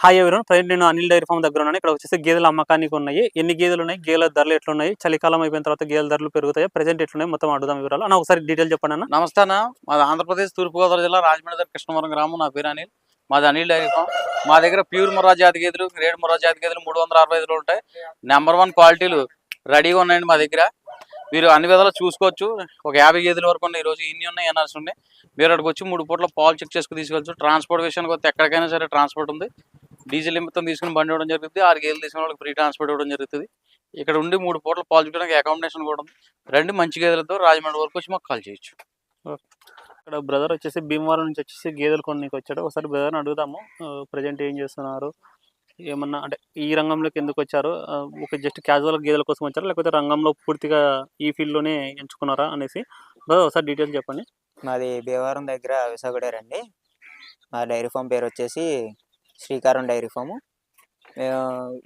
Hi ఎవరు present నేను Anil dairy farm దగ్గర ఉన్నాను. ఇక్కడ వచ్చేసి గేదెల అమ్మకానికి ఉన్నాయి. ఎన్ని గేదెలు ఉన్నాయి? గేదెల ధరలు ఎట్లున్నాయి? చలికాలం అయిపోయిన తర్వాత గేదెల ధరలు పెరుగుతాయి? ప్రజెంట్ ఎట్లున్నాయి? మొత్తం అడుగుదాం వివరాలు. అన్న ఒకసారి డీటెయిల్ చెప్పండి అన్న. నమస్తే అన్న. మాది ఆంధ్రప్రదేశ్ తూర్పుగోదావరి జిల్లా రాజమండ్రి కృష్ణవరం గ్రామం. నా పేరు అనిల్. మాది అనిల్ డైరీ ఫామ్. మా దగ్గర ప్యూర్ ముర్రా జాతి గేదెలు గ్రేడ్ ముర్రా జాతి గేదెలు మూడు వందల అరవై ఐదులో ఉంటాయి. నెంబర్ వన్ క్వాలిటీలు రెడీగా ఉన్నాయండి మా దగ్గర. మీరు అన్ని విధాలు చూసుకోవచ్చు. ఒక యాభై గేదెల వరకు ఉన్నాయి. ఈరోజు ఇన్ని ఉన్నాయి ఎనర్స్ ఉన్నాయి? మీరు అక్కడికి వచ్చి మూడు పూట్ల పాలు చెక్ చేసుకుని తీసుకెళ్ళచ్చు ట్రాన్స్పోర్ట్ విషయానికి వస్తే ఎక్కడికైనా సరే ట్రాన్స్పోర్ట్ ఉంది. డీజిల్ నిమిత్తం తీసుకుని బండి ఇవ్వడం జరుగుతుంది. ఆరు గేదెలు తీసుకున్న వాళ్ళకి ఫ్రీ ట్రాన్స్పోర్ట్ ఇవ్వడం జరుగుతుంది. ఇక్కడ ఉండి మూడు పూట్ల పాలు చూడడానికి అకామిడేషన్ కూడా ఉంది. రెండు మంచి గేదెలతో రాజమండ్రి వరకు వచ్చి మాకు కాల్ చేయొచ్చు. ఇక్కడ బ్రదర్ వచ్చేసి భీమవరం నుంచి వచ్చేసి గేదెలు కొనికి వచ్చాడు ఒకసారి బ్రదర్ని అడుగుదాము. ప్రజెంట్ ఏం చేస్తున్నారు? ఏమన్నా అంటే ఈ రంగంలోకి ఎందుకు వచ్చారు? ఒక జస్ట్ క్యాజువల్ గేదెల కోసం వచ్చారా? లేకపోతే రంగంలో పూర్తిగా ఈ ఫీల్డ్లోనే ఎంచుకున్నారా అనేసి బ్రదర్ ఒకసారి డీటెయిల్స్ చెప్పండి. మాది భీమవరం దగ్గర విశాఖడేర్ అండి. మా డైరీ ఫామ్ పేరు వచ్చేసి శ్రీకారం డైరీ ఫాము. మేము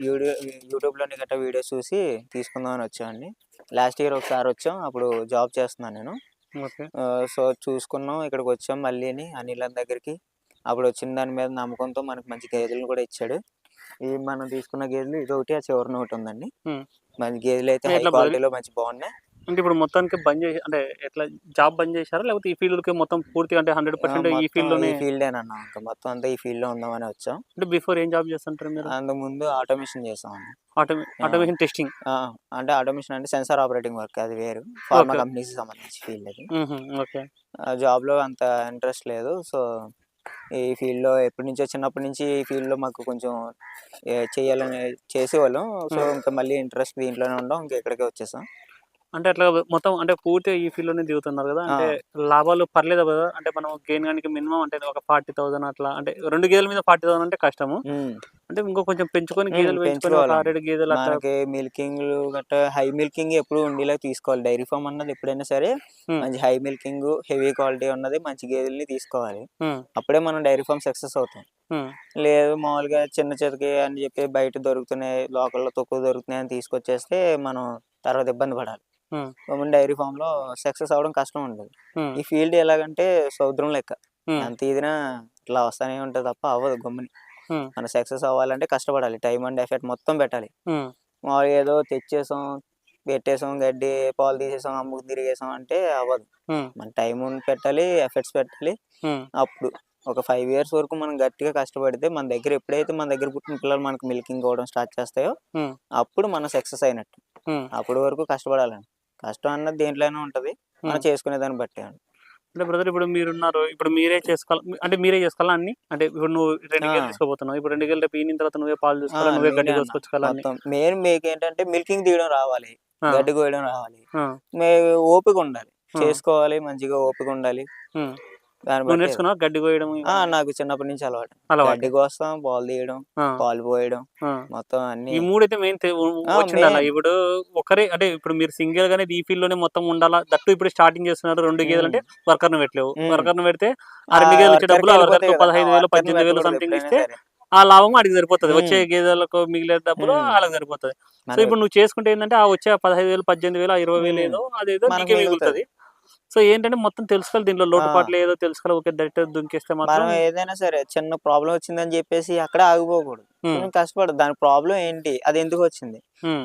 యూట్యూ యూట్యూబ్లోని గట్రా వీడియోస్ చూసి తీసుకుందామని వచ్చామండి లాస్ట్ ఇయర్ ఒకసారి వచ్చాం అప్పుడు జాబ్ చేస్తున్నాను నేను. సో చూసుకున్నాం ఇక్కడికి వచ్చాం మళ్ళీని అనిల్ దగ్గరికి. అప్పుడు వచ్చిన దాని మీద నమ్మకంతో మనకి మంచి గేదెలను కూడా ఇచ్చాడు. ఈ మనం తీసుకున్న గేదెలు ఇది ఒకటి ఆ చివరిన ఒకటి ఉందండి. మంచి గేదెలు అయితే హై క్వాలిటీలో మంచి బాగున్నాయి. అంటే ఇప్పుడు మొత్తానికి బంద్ చేసి అంటే ఎట్లా జాబ్ బంద్ చేశారా? లేకపోతే ఈ ఫీల్డ్కి మొత్తం పూర్తిగా అంటే హండ్రెడ్ పర్సెంట్ ఈ ఫీల్డ్లోనే ఈ ఫీల్డేనన్నా ఇంకా మొత్తం అంతా ఈ ఫీల్డ్లో ఉందామని వచ్చాం. అంటే బిఫోర్ ఏం జాబ్ చేస్తుంటారు మీరు? అంతకు ముందు ఆటోమేషన్ చేసాం. ఆటోమే ఆటోమేషన్ టెస్టింగ్ అంటే ఆటోమేషన్ అంటే సెన్సార్ ఆపరేటింగ్ వర్క్ అది వేరు. ఫార్మా. కంపెనీస్ సంబంధించి ఫీల్డ్ అది. ఓకే ఆ జాబ్లో అంత ఇంట్రెస్ట్ లేదు. సో ఈ ఫీల్డ్లో ఎప్పటి నుంచో చిన్నప్పటి నుంచి ఈ ఫీల్డ్లో మాకు కొంచెం చేయాలని చేసేవాళ్ళం. So Hmm. ఇంకా మళ్ళీ ఇంట్రెస్ట్ దీంట్లోనే ఉండం. ఇంకా ఇక్కడికే వచ్చేసాం. అంటే అట్లా మొత్తం అంటే పూర్తిగా ఈ ఫీల్డ్లోనే దిగుతున్నారు కదా అంటే లాభాలు పర్లేదు కదా అంటే మనం గెయిన్ కానీ మినిమం అంటే ఒక ఫార్టీ థౌసండ్ అట్లా అంటే రెండు గేదెల మీద ఫార్టీ థౌసండ్ అంటే కష్టము. అంటే ఇంకో కొంచెం పెంచుకొని గేదెలు పెంచుకోవాలి. గేదెలు అట్లా మనకి మిల్కింగ్ గట్రా హై మిల్కింగ్ ఎప్పుడు ఉండేలా తీసుకోవాలి. డైరీ ఫామ్ అన్నది ఎప్పుడైనా సరే. మంచి హై మిల్కింగ్ హెవీ క్వాలిటీ ఉన్నది మంచి గేదెల్ని తీసుకోవాలి. అప్పుడే మనం డైరీ ఫామ్ సక్సెస్ అవుతాం. లేదు మామూలుగా చిన్న చితకి అని చెప్పి బయట దొరుకుతున్నాయి లోకల్లో తక్కువ దొరుకుతున్నాయి అని తీసుకొచ్చేస్తే మనం తర్వాత ఇబ్బంది పడాలి. Hmm. మనం డైరీ ఫామ్లో సక్సెస్ అవ్వడం కష్టం ఉండదు. ఈ ఫీల్డ్ ఎలాగంటే సముద్రం లెక్క. అంత ఇదినా ఇట్లా వస్తానే ఉంటుంది తప్ప అవ్వదు గమ్ముని. మన సక్సెస్ అవ్వాలంటే కష్టపడాలి. టైం అండ్ ఎఫర్ట్ మొత్తం పెట్టాలి. మామూలుగా ఏదో తెచ్చేసాం పెట్టేసాం గడ్డి పాలు తీసేసాం అమ్ముకు తిరిగేసాం అంటే అవ్వదు. మన టైం పెట్టాలి ఎఫర్ట్స్ పెట్టాలి. అప్పుడు ఒక ఫైవ్ ఇయర్స్ వరకు మనం గట్టిగా కష్టపడితే మన దగ్గర ఎప్పుడైతే మన దగ్గర పుట్టిన పిల్లలు మనకు మిల్కింగ్ అవ్వడం స్టార్ట్ చేస్తాయో. అప్పుడు మనం సక్సెస్ అయినట్టు. అప్పటి వరకు కష్టపడాలండి. కష్టం అన్నది దేంట్లోనే ఉంటది. మనం. చేసుకునే దాన్ని బట్టి అండి. అంటే బ్రదర్ ఇప్పుడు మీరున్నారు ఇప్పుడు మీరే చేసుకోవాలి అంటే మీరే చేసుకోవాలా అన్ని? అంటే ఇప్పుడు నువ్వు రెండు గేదెలు ఆ. తీసుకోబోతున్నావు ఇప్పుడు రెండు గేదెలు రేపు తర్వాత నువ్వే పాలు చూసుకోవాలి నువ్వే గడ్డి మొత్తం మెయిన్ మీకు ఏంటంటే మిల్కింగ్ తీయడం రావాలి గడ్డి కోయడం రావాలి. మే ఓపిక ఉండాలి. చేసుకోవాలి మంచిగా ఓపిక ఉండాలి. నువ్వు బట్టి నేర్చుకున్నావు గడ్డి కోయడం ఆ, నాకు చిన్నప్పటి నుంచి అలవాటు అలవాటు గడ్డి కోస్తాం పాలు తీయడం ఆ, పాలు పోయడం ఆ. మొత్తం అన్ని ఈ మూడైతే మెయిన్ ఆ, వచ్చిండాల main. ఇప్పుడు ఒకరే అంటే ఇప్పుడు మీరు సింగిల్ గానే ఈ ఫీల్డ్లోనే మొత్తం ఉండాలా దట్టు ఇప్పుడు స్టార్టింగ్ చేస్తున్నారు రెండు గేదెలు అంటే వర్కర్ను పెట్టలేవు మ్మ్. వర్కర్ను పెడితే ఆ రెండు గేదెలు వచ్చే డబ్బులు ఆ వర్కర్కు పదహైదు వేలు పద్దెనిమిది వేలు సంథింగ్ ఇస్తే ఆ లాభం అడిగి సరిపోతుంది మ్మ్. వచ్చే గేదెలకు మిగిలే డబ్బులు మ్మ్. వాళ్ళకి సరిపోతుంది సో ఇప్పుడు నువ్వు చేసుకుంటే ఏంటంటే ఆ వచ్చే పదహైదు వేలు పద్దెనిమిది వేలు ఆ ఇరవై వేలు మ్మ్. ఏదో అదేదో మనకు నీకే మిగులుతది. మిగులుతుంది సో ఏంటంటే మొత్తం తెలుసుకోవాలి దీంట్లో లోటుపాట్లు ఏదో తెలుసుకోవాలి ఒక దట్టు దుంకేస్తే మాత్రం మనం ఏదైనా సరే చిన్న ప్రాబ్లం వచ్చిందని చెప్పేసి అక్కడ ఆగిపోకూడదు కష్టపడదు దాని ప్రాబ్లం ఏంటి అది ఎందుకు వచ్చింది.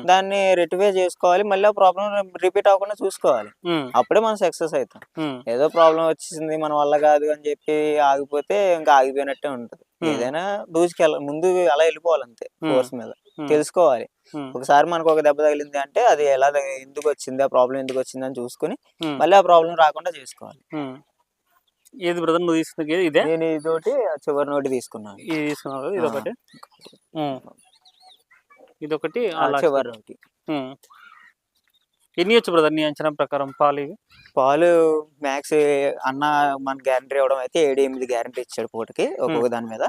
దాన్ని రెటిఫై చేసుకోవాలి మళ్ళీ ఆ ప్రాబ్లం రిపీట్ అవ్వకుండా చూసుకోవాలి. అప్పుడే మనం సక్సెస్ అవుతాం. ఏదో ప్రాబ్లం వచ్చింది మన వల్ల కాదు అని చెప్పి ఆగిపోతే ఇంకా ఆగిపోయినట్టే ఉంటది. ఏదైనా దూసుకెళ్ళ ముందు అలా వెళ్ళిపోవాలి అంతే. కోర్స్ మీద. తెలుసుకోవాలి. ఒకసారి మనకు ఒక దెబ్బ తగిలింది అంటే అది ఎలా ఎందుకు వచ్చింది ఆ ప్రాబ్లం ఎందుకు వచ్చింది అని చూసుకుని. మళ్ళీ ఆ ప్రాబ్లం రాకుండా చేసుకోవాలి. ఏది బ్రదర్ నువ్వు తీసుకున్న ఇదే? నేను ఇదోటి ఆ చివరి నోటి తీసుకున్నాను. ఇది తీసుకున్నావు ఇది. ఒకటి. ఇదొకటి చివరి నోటి. ఎన్ని వచ్చు బ్రదర్ నీ అంచనా ప్రకారం పాలు ఇవి? పాలు మ్యాక్స్ అన్న మన గ్యారంటీ ఇవ్వడం అయితే ఏడు ఎనిమిది గ్యారంటీ ఇచ్చాడు పూటకి ఒక్కొక్క దాని మీద.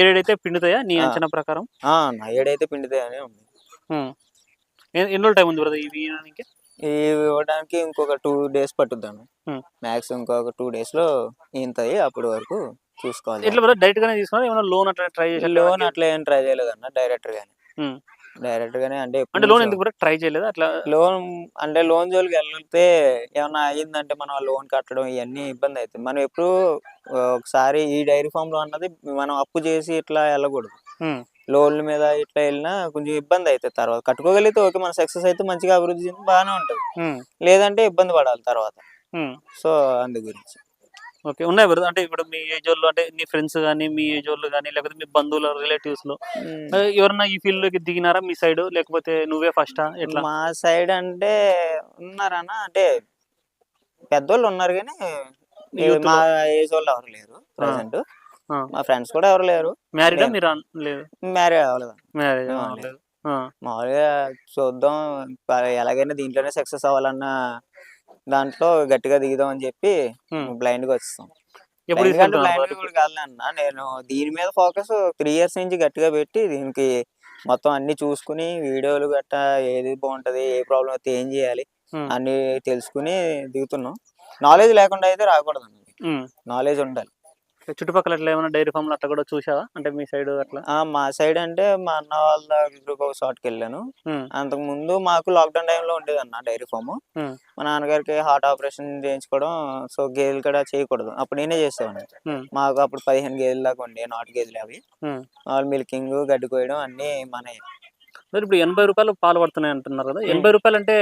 ఏడైతే పిండుతాయా నీ. అంచనా ప్రకారం? నా ఏడైతే పిండితే ఉంది. ఎన్ని రోజులు టైం ఉంది బ్రదర్ ఇవి ఇవి ఇవ్వడానికి ఇంకొక టూ డేస్ పట్టుద్దాను Hmm. మ్యాక్స్ ఇంకొక టూ డేస్లో ఇంతది అప్పటి వరకు చూసుకోవాలి. ఎట్లా బ్రదర్ డైరెక్ట్ గానే తీసుకున్నా ఏమైనా లోన్ అట్లా ట్రై చేసి లోన్ అట్లా ఏం ట్రై చేయలేదు అన్న డైరెక్టర్ గానీ డైరెక్ట్ గానే అంటే అంటే లోన్. ఎందుకు ట్రై చేయలేదు అట్లా? లోన్ అంటే లోన్ జోలికి వెళ్తే ఏమన్నా అయ్యిందంటే మనం ఆ లోన్ కట్టడం ఇవన్నీ ఇబ్బంది అవుతుంది మనం ఎప్పుడు ఒకసారి ఈ డైరీ ఫామ్లో అన్నది మనం అప్పు చేసి ఇట్లా వెళ్ళకూడదు. ఉమ్, లోన్ల మీద ఇట్లా వెళ్ళినా కొంచెం ఇబ్బంది అవుతుంది తర్వాత. కట్టుకోగలిగితే ఓకే మన సక్సెస్ అయితే మంచిగా అభివృద్ధి చెంది బాగానే ఉంటుంది. లేదంటే ఇబ్బంది పడాలి తర్వాత. సో అందు గురించి. ఓకే ఉన్నాయి బ్రదర్. అంటే ఇప్పుడు మీ ఏజ్ వాళ్ళు అంటే నీ ఫ్రెండ్స్ కానీ మీ ఏజ్ వాళ్ళు కానీ లేకపోతే మీ బంధువులు రిలేటివ్స్లో ఎవరన్నా ఈ ఫీల్డ్లోకి దిగినారా మీ సైడ్ లేకపోతే నువ్వే ఫస్టా ఎట్లా? మా సైడ్ అంటే ఉన్నారన్న అంటే పెద్దోళ్ళు ఉన్నారు కానీ మా ఏజ్ వాళ్ళు ఎవరు లేరు ప్రజెంట్. మా ఫ్రెండ్స్ కూడా ఎవరు లేరు. మ్యారీడా. మీరు? అన్- లేదు మ్యారేజ్ అవ్వలేదు మ్యారేజ్ మామూలుగా చూద్దాం. ఎలాగైనా దీంట్లోనే సక్సెస్ అవ్వాలన్న దాంట్లో గట్టిగా దిగుదాం అని చెప్పి. బ్లైండ్గా వచ్చేస్తాం. బ్లైండ్ కూడా నేను దీని మీద ఫోకస్ త్రీ ఇయర్స్ నుంచి గట్టిగా పెట్టి దీనికి మొత్తం అన్ని చూసుకుని వీడియోలు గట్టా ఏది బాగుంటది ఏ ప్రాబ్లం అయితే ఏం చేయాలి అన్ని తెలుసుకుని దిగుతున్నాం. నాలెడ్జ్ లేకుండా అయితే రాకూడదు. నాలెడ్జ్ ఉండాలి. చుట్టుపక్కల అట్లా ఏమైనా డైరీ ఫామ్ అట్లా కూడా చూసావా? అంటే మీ సైడ్ అట్లా? ఆ, మా సైడ్ అంటే మా అన్న వాళ్ళ దగ్గరకు ఒక షాట్కి వెళ్ళాను. ఉమ్, అంతకు ముందు మాకు లాక్డౌన్ టైంలో ఉండేది అన్న డైరీ ఫామ్. ఉమ్, మా నాన్నగారికి హార్ట్ ఆపరేషన్ చేయించుకోవడం సో గేదెలు కూడా చేయకూడదు. అప్పుడు నేనే చేసేవాడిని. ఉమ్, మాకు అప్పుడు పదిహేను గేదెలు దాకా ఉండే నాటు గేదెలు అవి. ఉమ్. వాళ్ళు మిల్కింగ్ గడ్డి కోయడం అన్ని మన మరి ఇప్పుడు ఎనభై రూపాయలు పాలు పడుతున్నాయి అంటున్నారు కదా. ఎనభై రూపాయలు అంటే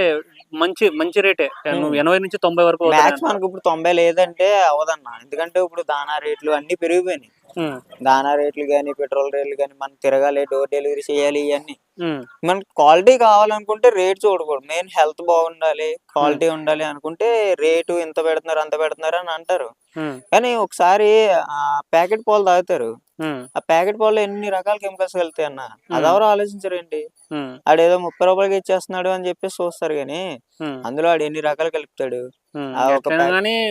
మంచి మంచి రేటే. నువ్వు. ఎనభై నుంచి తొంభై వరకు మ్యాక్స్ మనకు ఇప్పుడు తొంభై లేదంటే అవదన్న. ఎందుకంటే ఇప్పుడు దానా రేట్లు అన్ని పెరిగిపోయినాయి. దానా రేట్లు కానీ పెట్రోల్ రేట్లు కానీ మనం తిరగాలి డోర్ డెలివరీ చేయాలి ఇవన్నీ. మనకి క్వాలిటీ కావాలనుకుంటే రేట్ చూడకూడదు. మెయిన్ హెల్త్ బాగుండాలి క్వాలిటీ ఉండాలి అనుకుంటే రేటు ఇంత పెడుతున్నారు అంత పెడుతున్నారు అని అంటారు. కానీ ఒకసారి ఆ ప్యాకెట్ పాలు తాగుతారు. ఆ ప్యాకెట్ పాలు ఎన్ని రకాల కెమికల్స్ వెళ్తాయి అన్న? అది ఎవరు ఆలోచించరండి. ఆడేదో ముప్పై రూపాయలకి ఇచ్చేస్తున్నాడు అని చెప్పేసి చూస్తారు ఉమ్, అందులో ఆడు ఎన్ని రకాలు కలుపుతాడు?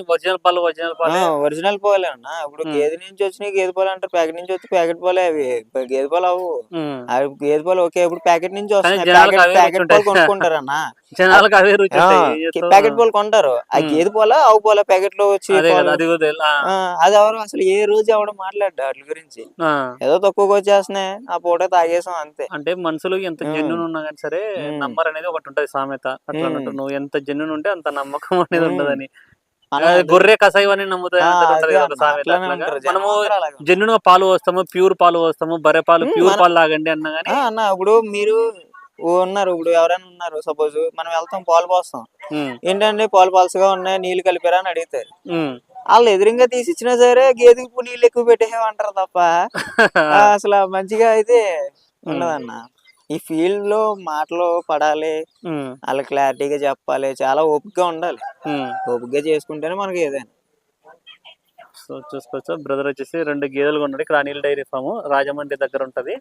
ఒరిజినల్ పాలు ఒరిజినల్ పాలు. ఒరిజినల్ పాలే అన్న. ఇప్పుడు. గేదె నుంచి వచ్చినాయి గేదె పాలు అంటారు. ప్యాకెట్ నుంచి వచ్చి ప్యాకెట్ పాలే అవి. గేదె పాలు అవు అవి గేదె పాలు ఓకే ఇప్పుడు ప్యాకెట్ నుంచి వస్తున్నాయి. ప్యాకెట్ పాలు కొనుక్కుంటారు అన్న? ప్యాకెట్ పాలు కొంటారు. ఆ. గేదె పాల ఆవు పాల ప్యాకెట్లో వచ్చి అదే ఎవరు అసలు ఏ రోజు ఎవడు మాట్లాడ్డా వాటి గురించి. ఏదో తక్కువగా వచ్చేస్తున్నాయి. ఆ పూట తాగేసాం అంతే. అంటే మనుషులు ఎంత. జెన్యున్ ఉన్నా కానీ సరే. నమ్మర్ అనేది ఒకటి ఉంటది సామెత అట్లా నువ్వు ఎంత జెన్యున్ ఉంటే అంత నమ్మకం అనేది. ఉండదని అది- గొర్రె కసాయి అని నమ్ముతాయి మనము. జెన్యున్గా పాలు పోస్తాము ప్యూర్ పాలు పోస్తాము బర్రె పాలు ప్యూర్ పాలు తాగండి అన్నా గానీ అన్న ఇప్పుడు మీరు ఉన్నారు ఇప్పుడు ఎవరైనా ఉన్నారు సపోజ్ మనం వెళ్తాం పాలు పోస్తాం. ఏంటంటే పాలు పలసగా ఉన్నాయి నీళ్ళు కలిపారా అని అడుగుతారు. వాళ్ళు ఎదురుగా తీసి ఇచ్చినా సరే గేదెకి నీళ్ళు ఎక్కువ పెట్టేమంటారు తప్ప. అసలు మంచిగా అయితే ఉండదన్న. ఈ ఫీల్డ్లో మాటలు పడాలి. వాళ్ళ క్లారిటీగా చెప్పాలి. చాలా ఓపికగా ఉండాలి. ఓపికగా చేసుకుంటేనే మనకి ఏదైనా. సో చూసుకోవచ్చు. బ్రదర్ వచ్చేసి రెండు గేదెలు కొన్నాడు. ఇక్కడ అనిల్ డైరీ ఫామ్. రాజమండ్రి దగ్గర ఉంటది.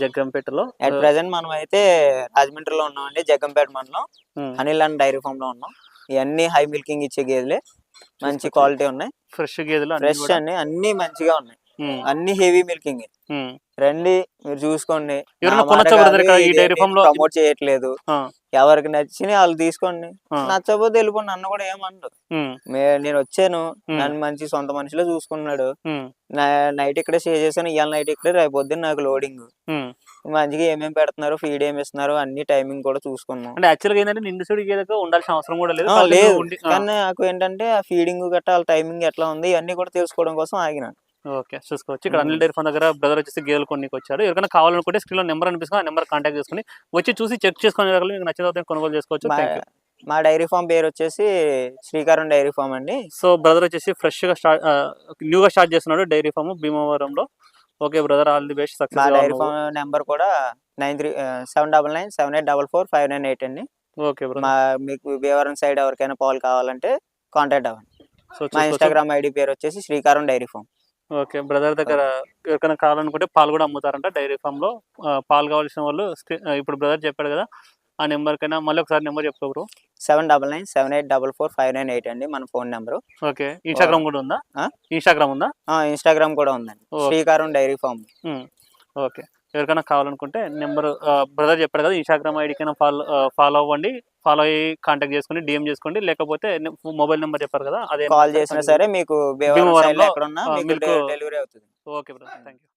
జగ్గంపేటలో. అట్ ప్రెసెంట్ మనం అయితే రాజమండ్రిలో ఉన్నామండి. జగ్గంపేట మండలం. అనిల్ అండ్ డైరీ ఫామ్లో ఉన్నాం. ఇవన్నీ హై మిల్కింగ్ ఇచ్చే గేదెలే. మంచి క్వాలిటీ ఉన్నాయి. ఫ్రెష్ గేదెలు ఫ్రెష్. అన్ని అన్ని మంచిగా ఉన్నాయి. అన్ని హెవీ మిల్కింగ్. రండి మీరు చూసుకోండి? ప్రమోట్ చేయట్లేదు. ఎవరికి నచ్చిన వాళ్ళు తీసుకోండి. నచ్చకపోతే వెళ్ళిపోండి నన్ను కూడా ఏమన్నారు ఉమ్, నేను వచ్చాను. నన్ను మంచి సొంత మనిషిలో చూసుకున్నాడు. నైట్ ఇక్కడే స్టే చేశాను ఇవాళ నైట్ ఇక్కడే రేపు పొద్దున్న నాకు లోడింగ్. మంచిగా ఏమేమి పెడుతున్నారు ఫీడ్ ఏమి ఇస్తున్నారు అన్ని టైమింగ్ కూడా చూసుకున్నాం. అంటే యాక్చువల్గా ఏంటంటే నిండు సుడి గేదెకు ఉండాల్సిన అవసరం కూడా లేదు కానీ నాకు ఏంటంటే ఆ ఫీడింగ్ గట్టా వాళ్ళ టైమింగ్ ఎట్లా ఉంది ఇవన్నీ కూడా తెలుసుకోవడం కోసం ఆగిన ఓకే చూసుకోవచ్చు. ఇక్కడ. అనిల్ డైరీ ఫామ్ దగ్గర బ్రదర్ వచ్చేసి గేదెలు కొనికి వచ్చాడు ఎవరికైనా కావాలనుకుంటే స్క్రీన్లో నెంబర్ అనిపిస్తుంది ఆ నెంబర్ కాంటాక్ట్ చేసుకుని వచ్చి చూసి చెక్ చేసుకునే రకాలు మీకు నచ్చిన కొనుగోలు చేసుకోవచ్చు. మా- డైరీ ఫామ్ పేరు వచ్చేసి శ్రీకారం డైరీ ఫామ్ అండి. సో బ్రదర్ వచ్చేసి ఫ్రెష్గా స్టార్ట్ న్యూగా స్టార్ట్ చేస్తున్నాడు డైరీ ఫామ్ భీమవరంలో. Okay brother all the best మా సక్సెస్ డైరీ ఫామ్ నెంబర్ కూడా nine three seven double nine seven eight double four five nine eight అండి. ఓకే మా మీకు భీమవరం సైడ్ ఎవరికైనా పాలు కావాలంటే కాంటాక్ట్ అవ్వండి. సో మా ఇన్స్టాగ్రామ్ ఐడి పేరు వచ్చేసి Srikaram dairy form. Okay. Brother దగ్గర ఎవరికైనా కావాలనుకుంటే పాలు కూడా అమ్ముతారంట డైరీ ఫామ్లో పాలు కావాల్సిన వాళ్ళు ఇప్పుడు బ్రదర్ చెప్పాడు కదా ఆ నెంబర్ కైనా మళ్ళీ ఒకసారి నెంబర్ చెప్పుకో bro? Seven double nine seven eight double four five nine eight అండి మన ఫోన్ నెంబరు. ఓకే. ఇన్స్టాగ్రామ్ కూడా ఉందా? ఇన్స్టాగ్రామ్ ఉందా? ఇన్స్టాగ్రామ్ కూడా ఉందండి. శ్రీకారం డైరీ ఫామ్. ఓకే. ఎవరికైనా కావాలనుకుంటే నెంబర్ బ్రదర్ చెప్పాడు కదా ఇన్స్టాగ్రామ్ ఐడికైనా ఫాలో ఫాలో అవ్వండి. ఫాలో అయ్యి కాంటాక్ట్ చేసుకోండి డిఎం చేసుకోండి. లేకపోతే మొబైల్ నెంబర్ చెప్పారు కదా అదే కాల్ చేసినా సరే మీకు డెలివరీ అవుతుంది. Okay brother thank you